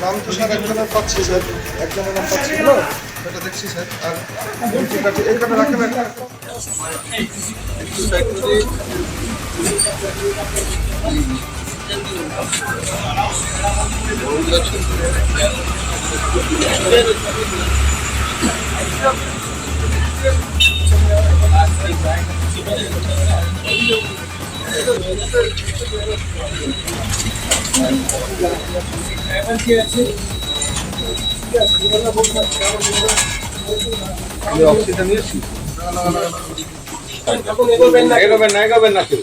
নাম তো স্যার একজনের পাচ্ছি স্যার একজনের নাম পাচ্ছি না এটা দেখছি স্যার আর দুটি কাঠি এই কাঠে রাখেন একটা একটু সাইড করে অক্সিজেন নিয়েছি। এগোবেন না এগোবেন না কেউ।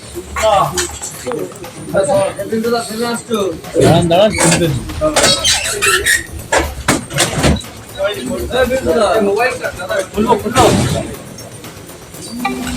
আমি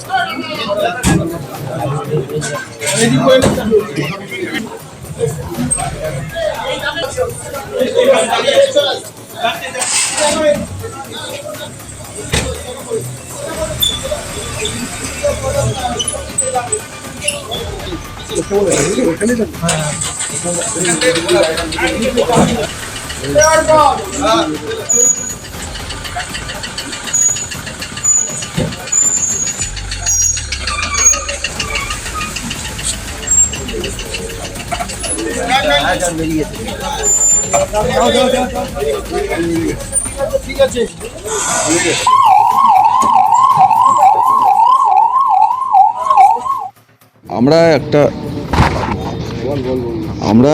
ওখানে আমরা একটা, আমরা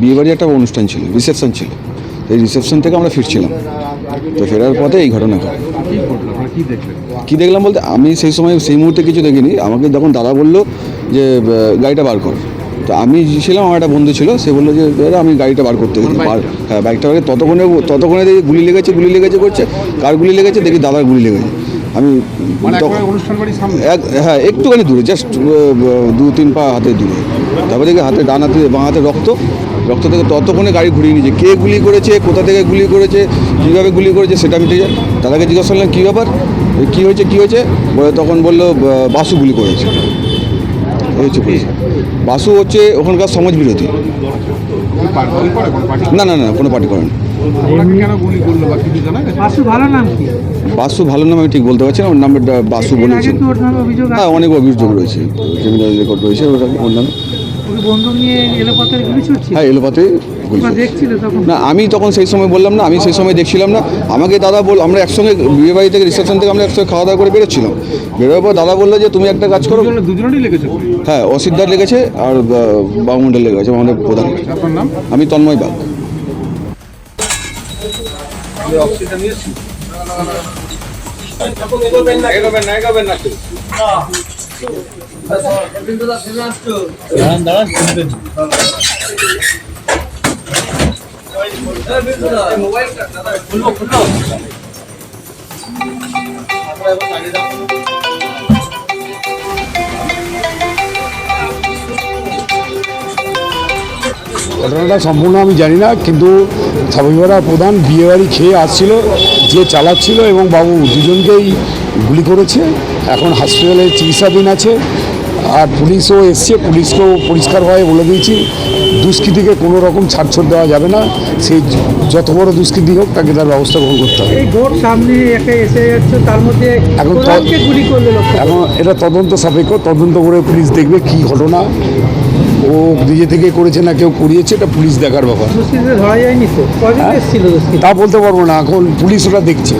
বিয়ে বাড়ি একটা অনুষ্ঠান ছিল রিসেপশন ছিল। এই রিসেপশন থেকে আমরা ফিরছিলাম। তো ফেরার পথে এই ঘটনা ঘটে। কি দেখলাম বলতে, আমি সেই সময়, সেই মুহূর্তে কিছু দেখিনি। আমাকে যখন দাদা বলল যে গাড়িটা বার কর তো আমি ছিলাম আমার একটা বন্ধু ছিল সে বলল যে দাদা আমি গাড়িটা বার করতে বার হ্যাঁ বাইকটা বার ততক্ষণে ততক্ষণে দেখি গুলি লেগেছে গুলি লেগেছে করছে। কার গুলি লেগেছে দেখি দাদার গুলি লেগেছে। আমি মানে হ্যাঁ একটুখানি দূরে জাস্ট দু তিন পা হাতে দূরে। তারপরে দেখি হাতে ডান হাতে বাঁ হাতে রক্ত। রক্ত থেকে ততক্ষণে গাড়ি ঘুরিয়ে নিয়েছে। কে গুলি করেছে কোথা থেকে গুলি করেছে কীভাবে গুলি করেছে সেটা আমি ঠিক দাদাকে জিজ্ঞাসা করলাম কী ব্যাপার? কী হয়েছে কী হয়েছে? বলে তখন বলল বাসু গুলি করেছে। হচ্ছে পুলিশ। বাসু হচ্ছে ওখানকার সমাজ বিরোধী। না না না কোনো পার্টি করেন। বাসু ভালো নাম নাম আমি ঠিক বলতে পারছি না। ওর নামটা বাসু বলেছে। নামে হ্যাঁ অনেক অভিযোগ রয়েছে। ক্রিমিনাল রেকর্ড রয়েছে ওর নামে। হ্যাঁ এলোপাতে বা দেখছিল তখন? না আমি তখন সেই সময় বললাম না আমি সেই সময় দেখছিলাম না। আমাকে দাদা বল আমরা একসঙ্গে বিয়ে বাড়ি থেকে রিসেপশন থেকে আমরা একসঙ্গে খাওয়া দাওয়া করে বেরোচ্ছিলাম। বেরোবার পর দাদা বলল যে তুমি একটা কাজ করো। হ্যাঁ অসিদ্ধার লেগেছে আর বাবুমন্ডল লেগেছে আমাদের প্রধান। আমি তন্ময় বাগ। অক্সিজেন নিয়েছি এগোবেন না। এগোবেন না কেউ ঘটনাটা সম্পূর্ণ আমি জানি না, কিন্তু স্বাভাবিকরা প্রধান বিয়েবাড়ি খেয়ে আসছিল, যে চালাচ্ছিল এবং বাবু দুজনকেই গুলি করেছে। এখন হসপিটালে চিকিৎসাধীন আছে। আর পুলিশও এসছে পুলিশকেও পরিষ্কারভাবে বলে দিয়েছি দুষ্কৃতিকে কোনো রকম ছাড়ছড় দেওয়া যাবে না সেই যত বড় দুষ্কৃতি হোক তাকে তার ব্যবস্থা গ্রহণ করতে হবে। এই সামনে একটা এসে যাচ্ছে তার মধ্যে এখন এটা তদন্ত সাপেক্ষ তদন্ত করে পুলিশ দেখবে কি ঘটনা। ও নিজে থেকে করেছে না কেউ করিয়েছে এটা পুলিশ দেখার ব্যাপার। হ্যাঁ? তা বলতে পারব না এখন পুলিশ ওটা দেখছে।